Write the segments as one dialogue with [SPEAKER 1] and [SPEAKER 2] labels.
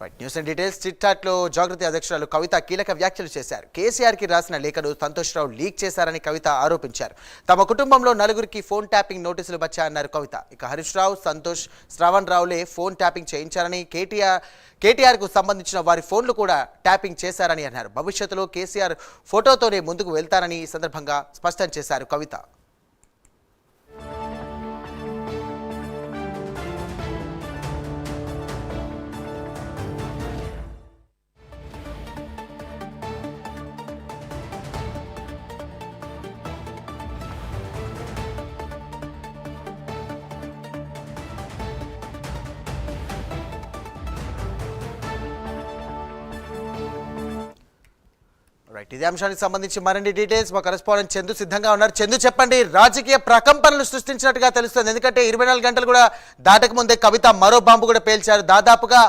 [SPEAKER 1] Right news and details chit Jagruthi అధ్యక్షురాలు కవిత కీలక వ్యాఖ్యలు చేశారు. కేసీఆర్కి రాసిన లేఖను సంతోష్ రావు లీక్ చేశారని కవిత ఆరోపించారు. తమ కుటుంబంలో నలుగురికి ఫోన్ ట్యాపింగ్ నోటీసులు వచ్చాయన్నారు కవిత. ఇక హరీష్ రావు సంతోష్ శ్రావణ్ రావులే ఫోన్ ట్యాపింగ్ చేయించారని కేటీఆర్ కేటీఆర్కు సంబంధించిన వారి ఫోన్లు కూడా ట్యాపింగ్ చేశారని అన్నారు. భవిష్యత్తులో కేసీఆర్ ఫోటోతోనే ముందుకు వెళ్తారని ఈ సందర్భంగా స్పష్టం చేశారు కవిత. రైట్ ఇదే అంశానికి సంబంధించి మరిన్ని డీటెయిల్స్ మా కరెస్పాండెంట్ చందు సిద్ధంగా ఉన్నారు. చందు చెప్పండి రాజకీయ ప్రకంపనలు సృష్టించినట్టుగా తెలుస్తుంది. ఎందుకంటే ఇరవై నాలుగు గంటలు కూడా దాటక ముందే కవిత మరో బాంబు కూడా పేల్చారు. దాదాపుగా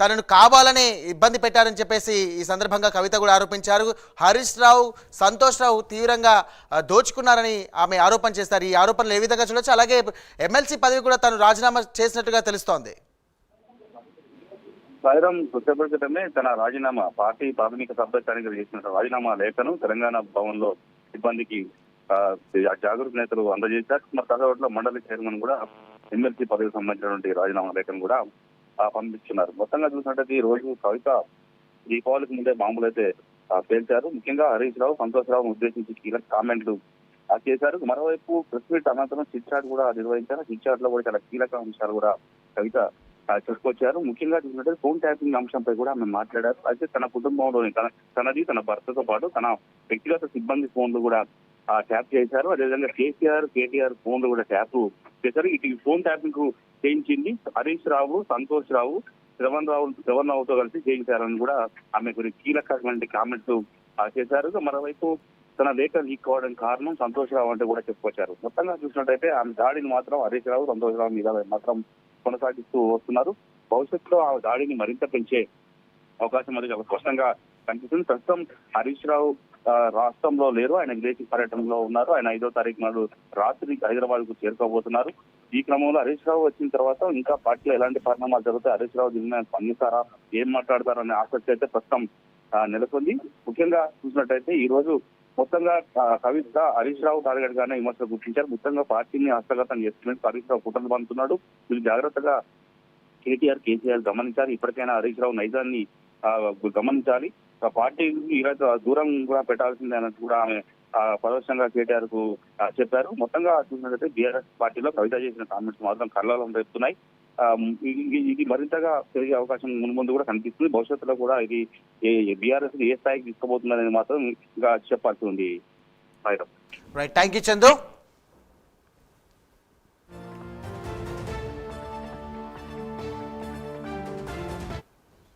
[SPEAKER 1] తనను కావాలని ఇబ్బంది పెట్టారని చెప్పేసి ఈ సందర్భంగా కవిత కూడా ఆరోపించారు. హరీష్ రావు సంతోష్ రావు తీవ్రంగా దోచుకున్నారని ఆమె ఆరోపణ చేస్తారు. ఈ ఆరోపణలు ఏ విధంగా చూడొచ్చు? అలాగే ఎమ్మెల్సీ పదవి కూడా తను రాజీనామా చేసినట్టుగా తెలుస్తోంది.
[SPEAKER 2] సాయిరాం కొద్దిసేపటి తన రాజీనామా. పార్టీ ప్రాథమిక సభ్యత్వానికి చేసిన రాజీనామా లేఖను తెలంగాణ భవన్లో సిబ్బందికి ఆ, జాగృతి నేతలు అందజేశారు. మరి తదవట్లో మండలి చైర్మన్ కూడా ఎమ్మెల్సీ పదవికి సంబంధించినటువంటి రాజీనామా లేఖను కూడా పంపిస్తున్నారు పంపించున్నారు. మొత్తంగా చూసినట్టయితే ఈ రోజు కవిత దీపావళికి ముందే బాంబులు అయితే పేల్చారు. ముఖ్యంగా హరీష్ రావు సంతోష్ రావును ఉద్దేశించి కీలక కామెంట్లు ఆ, చేశారు. మరోవైపు ప్రెస్ మీట్ అనంతరం చిట్ చాట్ కూడా నిర్వహించారు. చిట్ చాట్లో కూడా చాలా కీలక అంశాలు కూడా కవిత ఆ, ముఖ్యంగా చూసినట్టు ఫోన్ ట్యాపింగ్ అంశంపై కూడా ఆమె మాట్లాడారు. అయితే తన కుటుంబంలోని తన తనది తన భర్తతో పాటు తన వ్యక్తిగత సిబ్బంది ఫోన్లు కూడా ట్యాప్ చేశారు. అదేవిధంగా కేసీఆర్ కేటీఆర్ ఫోన్లు కూడా ట్యాప్ చేశారు. ఇటు ఫోన్ ట్యాపింగ్కు చేయించింది హరీష్ రావు సంతోష్ రావు శ్రవణ్ రావు శ్రవణ్ రావుతో కలిసి చేయించారని కూడా ఆమె కొన్ని కీలకమైన కామెంట్స్ చేశారు. మరోవైపు తన లేఖ లీక్ కావడం కారణం సంతోష్ రావు అంటే కూడా చెప్పుకొచ్చారు. మొత్తంగా చూసినట్టయితే ఆమె దాడిని మాత్రం హరీష్ రావు సంతోష్ రావు మీద మాత్రం కొనసాగిస్తూ వస్తున్నారు. భవిష్యత్తులో ఆ దాడిని మరింత పెంచే అవకాశం అది చాలా స్పష్టంగా కనిపిస్తుంది. ప్రస్తుతం హరీష్ రావు రాష్ట్రంలో లేరు. ఆయన విదేశీ పర్యటనలో ఉన్నారు. ఆయన ఐదో తారీఖు నాడు రాత్రి హైదరాబాద్కు చేరుకోబోతున్నారు. ఈ క్రమంలో హరీష్ రావు వచ్చిన తర్వాత ఇంకా పార్టీలో ఎలాంటి పరిణామాలు జరుగుతాయి? హరీష్ రావు దీని మీద స్పందిస్తారా ఏం మాట్లాడతారనే అనే ఆసక్తి అయితే ప్రస్తుతం నెలకొంది. ముఖ్యంగా చూసినట్టయితే ఈ రోజు మొత్తంగా కవిత హరీష్ రావు టార్గెట్ గానే విమర్శలు గుర్తించారు. మొత్తంగా పార్టీని హస్తగతం చేస్తున్నట్టు హరీష్ రావు కుట్రలు పంపుతున్నాడు. వీళ్ళు జాగ్రత్తగా కేటీఆర్ కేసీఆర్ గమనించాలి. ఇప్పటికైనా హరీష్ రావు నైజాన్ని గమనించాలి. ఆ పార్టీ ఈరోజు దూరం కూడా పెట్టాల్సిందే అన్నట్టు కూడా ఆమె పరోక్షంగా కేటీఆర్కు చెప్పారు. మొత్తంగా చూసినట్లయితే బీఆర్ఎస్ పార్టీలో కవిత చేసిన కామెంట్స్ మాత్రం కళ్ళలో రేపుతున్నాయి. ఇది మరింతగా పెరిగే అవకాశం ముందు ముందు కూడా కనిపిస్తుంది. భవిష్యత్తులో కూడా ఇది బీఆర్ఎస్ ఏ స్థాయికి తీసుకోబోతుందనేది మాత్రం ఇంకా చెప్పాల్సి ఉంది.
[SPEAKER 1] Right thank you Chandu